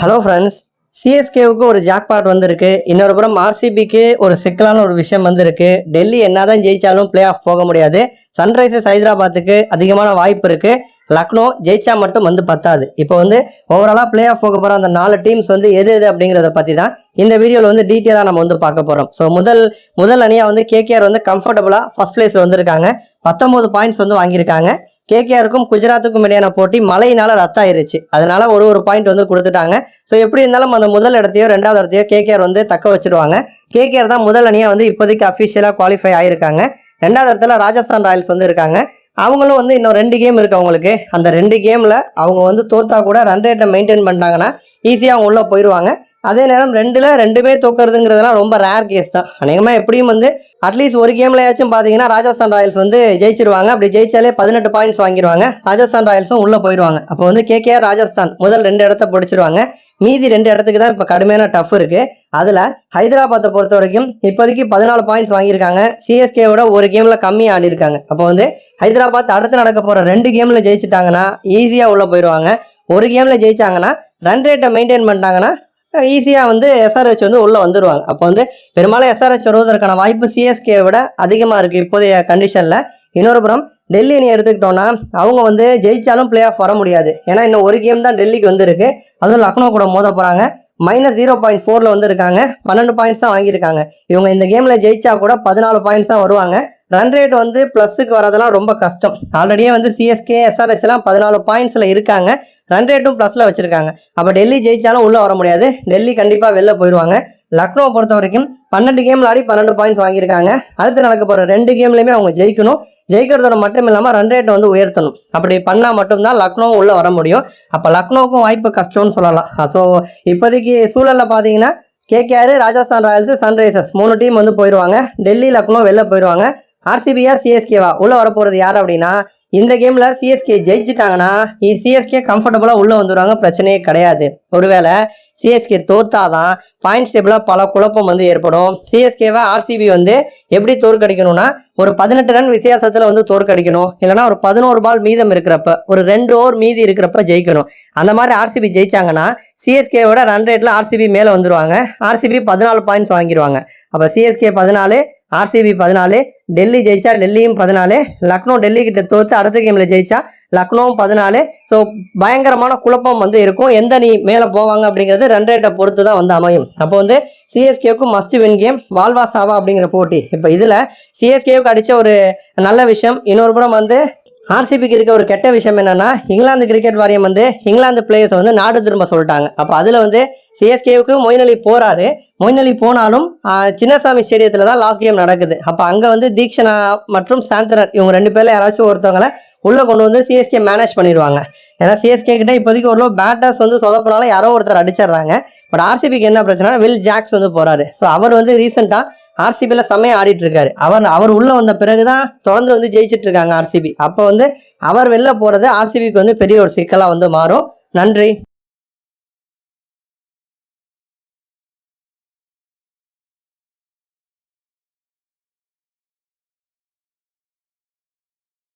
Hello friends சிஎஸ்கேவுக்கு ஒரு jackpot வந்திருக்கு. இன்னொரு புறம் ஆர்சிபிக்கு ஒரு சிக்கலான ஒரு விஷயம் வந்திருக்கு. டெல்லி என்னதான் ஜெயிச்சாலும் பிளே ஆஃப் போக முடியாது. சன்ரைசர்ஸ் ஹைதராபாத்துக்கு அதிகமான வாய்ப்பு இருக்கு. லக்னோ ஜெயிச்சா மட்டும் வந்து பத்தாது. இப்போ வந்து ஓவராலாக பிளே ஆஃப் போக போகிற அந்த நாலு டீம்ஸ் வந்து எது எது அப்படிங்கிறத பற்றி தான் இந்த வீடியோவில் வந்து டீட்டெயிலாக நம்ம வந்து பார்க்க போகிறோம் ஸோ முதல் முதல் அணியாக வந்து கேகேஆர் வந்து கம்ஃபர்டபுளாக ஃபர்ஸ்ட் பிளேஸில் வந்திருக்காங்க. பத்தொம்போது பாயிண்ட்ஸ் வந்து வாங்கியிருக்காங்க. கேகேஆருக்கும் குஜராத்துக்கும் இடையான போட்டி மழையினால ரத்தாயிருச்சு. அதனால ஒரு ஒரு பாயிண்ட் வந்து கொடுத்துட்டாங்க. ஸோ எப்படி இருந்தாலும் அந்த முதல் இடத்தையோ ரெண்டாவது இடத்தையோ கேகேஆர் வந்து தக்க வச்சிருவாங்க. கேகேஆர் தான் முதல் அணியாக வந்து இப்போதைக்கு அஃபிஷியலாக குவாலிஃபை ஆயிருக்காங்க. ரெண்டாவது இடத்துல ராஜஸ்தான் ராயல்ஸ் வந்து இருக்காங்க. அவங்களும் வந்து இன்னும் ரெண்டு கேம் இருக்கு அவங்களுக்கு. அந்த ரெண்டு கேமில் அவங்க வந்து தோத்தா கூட ரன் ரேட்டை மெயின்டைன் பண்ணிட்டாங்கன்னா ஈஸியாக அவங்க உள்ளே போயிடுவாங்க அதே நேரம் ரெண்டில் ரெண்டுமே தோக்கிறதுங்கிறதுலாம் ரொம்ப ரேர் கேஸ் தான். அநேகமாக எப்படியும் வந்து அட்லீஸ்ட் ஒரு கேம்லயாச்சும் பார்த்தீங்கன்னா ராஜஸ்தான் ராயல்ஸ் வந்து ஜெயிச்சிருவாங்க. அப்படி ஜெயிச்சாலே பதினெட்டு பாயிண்ட்ஸ் வாங்கிடுவாங்க ராஜஸ்தான் ராயல்ஸும் உள்ளே போயிடுவாங்க அப்போ வந்து கேகேஆர் ராஜஸ்தான் முதல் ரெண்டு இடத்த பிடிச்சிருவாங்க. மீதி ரெண்டு இடத்துக்கு தான் இப்போ கடுமையான டஃப் இருக்குது அதில் ஹைதராபாத்தை பொறுத்த வரைக்கும் இப்போதைக்கு பதினாலு பாயிண்ட்ஸ் வாங்கியிருக்காங்க. சிஎஸ்கேவோட ஒரு கேமில் கம்மி ஆடி இருக்காங்க அப்போ வந்து ஹைதராபாத் அடுத்து நடக்க போகிற ரெண்டு கேமில் ஜெயிச்சிட்டாங்கன்னா ஈஸியாக உள்ளே போயிடுவாங்க ஒரு கேமில் ஜெயிச்சாங்கன்னா ரன் ரேட்டை மெயின்டைன் பண்ணிட்டாங்கன்னா ஈஸியாக வந்து எஸ்ஆர்ஹெச் வந்து உள்ளே வந்துடுவாங்க அப்போ வந்து பெரும்பாலும் எஸ்ஆர்ஹெச் வருவதற்கான வாய்ப்பு சிஎஸ்கே விட அதிகமாக இருக்குது இப்போதைய கண்டிஷனில் இன்னொரு புறம் டெல்லி அணி எடுத்துக்கிட்டோன்னா அவங்க வந்து ஜெயித்தாலும் பிளே ஆஃப் வர முடியாது. ஏன்னா இன்னும் ஒரு கேம் தான் டெல்லிக்கு வந்துருக்கு. அதுவும் லக்னோ கூட மோத போகிறாங்க மைனஸ் ஜீரோ பாயிண்ட் ஃபோரில் வந்து இருக்காங்க பன்னெண்டு பாயிண்ட்ஸ் தான் வாங்கியிருக்காங்க. இவங்க இந்த கேமில் ஜெயிச்சா கூட பதினாலு பாயிண்ட்ஸ் தான் வருவாங்க. ரன் ரேட் வந்து ப்ளஸுக்கு வரதெல்லாம் ரொம்ப கஷ்டம். ஆல்ரெடியே வந்து சிஎஸ்கே எஸ்ஆர்எஸ்லாம் பதினாலு பாயிண்ட்ஸில் இருக்காங்க. ரன் ரேட்டும் ப்ளஸில் வச்சுருக்காங்க. அப்போ டெல்லி ஜெயிச்சாலும் உள்ளே வர முடியாது. டெல்லி கண்டிப்பாக வெளில போயிடுவாங்க. லக்னோவை பொறுத்த வரைக்கும் பன்னெண்டு கேம் விளாடி பன்னெண்டு பாயிண்ட்ஸ் வாங்கியிருக்காங்க. அடுத்து நடக்க போகிற ரெண்டு கேம்லையுமே அவங்க ஜெயிக்கணும். ஜெயிக்கிறதோட மட்டும் இல்லாமல் ரன் ரேட்டை வந்து உயர்த்தணும். அப்படி பண்ணால் மட்டும்தான் லக்னோவும் உள்ளே வர முடியும். அப்போ லக்னோவுக்கும் வாய்ப்பு கஷ்டம்னு சொல்லலாம். ஸோ இப்போதைக்கு சூழலில் பார்த்தீங்கன்னா கேகேஆர் ராஜஸ்தான் ராயல்ஸ் சன்ரைசர்ஸ் மூணு டீம் வந்து போயிடுவாங்க டெல்லி லக்னோ வெளில போயிடுவாங்க ஆர்சிபியா சிஎஸ்கேவா உள்ளே வரப்போகிறது யார் அப்படின்னா இந்த கேமில் சிஎஸ்கே ஜெயிச்சிட்டாங்கன்னா சிஎஸ்கே கம்ஃபர்டபுளாக உள்ளே வந்துடுவாங்க பிரச்சனையே கிடையாது. ஒருவேளை சிஎஸ்கே தோத்தாதான் பாயிண்ட்ஸ் டேபிளாக பல குழப்பம் வந்து ஏற்படும். சிஎஸ்கேவை ஆர்சிபி வந்து எப்படி தோற்கடிக்கணும்னா ஒரு பதினெட்டு ரன் வித்தியாசத்தில் வந்து தோற்கடிக்கணும். இல்லைனா ஒரு பதினோரு பால் மீதம் இருக்கிறப்ப ஒரு ரெண்டு ஓவர் மீதி இருக்கிறப்ப ஜெயிக்கணும். அந்த மாதிரி ஆர்சிபி ஜெயிச்சாங்கன்னா சிஎஸ்கேவோட ரன் ரேட்டில் ஆர்சிபி மேலே வந்துடுவாங்க ஆர்சிபி பதினாலு பாயிண்ட்ஸ் வாங்கிடுவாங்க அப்போ சிஎஸ்கே பதினாலு ஆர்சிபி பதினாலு டெல்லி ஜெயிச்சா டெல்லியும் பதினாலு லக்னோ டெல்லி கிட்ட தோத்து அடுத்த கேமில் ஜெயிச்சா லக்னோவும் பதினாலு. ஸோ பயங்கரமான குழப்பம் வந்து இருக்கும். எந்த நீ மேலே போவாங்க அப்படிங்கிறது ரன் ரேட்டை பொறுத்து தான் வந்து அமையும். அப்போ வந்து சிஎஸ்கேவுக்கும் மஸ்ட் வின் கேம் வால்வா சாவா அப்படிங்கிற போட்டி. இப்போ இதில் சிஎஸ்கேவுக்கு அடித்த ஒரு நல்ல விஷயம். இன்னொரு புறம் வந்து ஆர்சிபிக்கு இருக்க ஒரு கெட்ட விஷயம் என்னன்னா இங்கிலாந்து கிரிக்கெட் வாரியம் வந்து இங்கிலாந்து பிளேயர்ஸ் வந்து நாடு திரும்ப சொல்லிட்டாங்க. அப்போ அதில் வந்து சிஎஸ்கேவுக்கு மொயின் அலி போறாரு. மொயின் அலி போனாலும் சின்னசாமி ஸ்டேடியத்தில் தான் லாஸ்ட் கேம் நடக்குது. அப்போ அங்கே வந்து தீக்ஷனா மற்றும் சாந்தனர் இவங்க ரெண்டு பேரில் யாராச்சும் ஒருத்தவங்கள உள்ளே கொண்டு வந்து சிஎஸ்கே மேனேஜ் பண்ணிடுவாங்க. ஏன்னா சிஎஸ்கே கிட்ட இப்போதைக்கு ஒரு பேட்டர்ஸ் வந்து சொதப்பினாலும் யாரோ ஒருத்தர் அடிச்சிடுறாங்க. பட் ஆர்சிபிக்கு என்ன பிரச்சனை வில் ஜாக்ஸ் வந்து போறாரு. ஸோ அவர் வந்து ரீசெண்டாக ஆர்சிபியில் செம்மையாக ஆடிட்டு இருக்காரு அவர் அவர் உள்ளே வந்த பிறகு தான் தொடர்ந்து வந்து ஜெயிச்சுட்டு இருக்காங்க ஆர்சிபி அப்போ வந்து அவர் வெளில போகிறது ஆர்சிபிக்கு வந்து பெரிய ஒரு சிக்கலாக வந்து மாறும். நன்றி.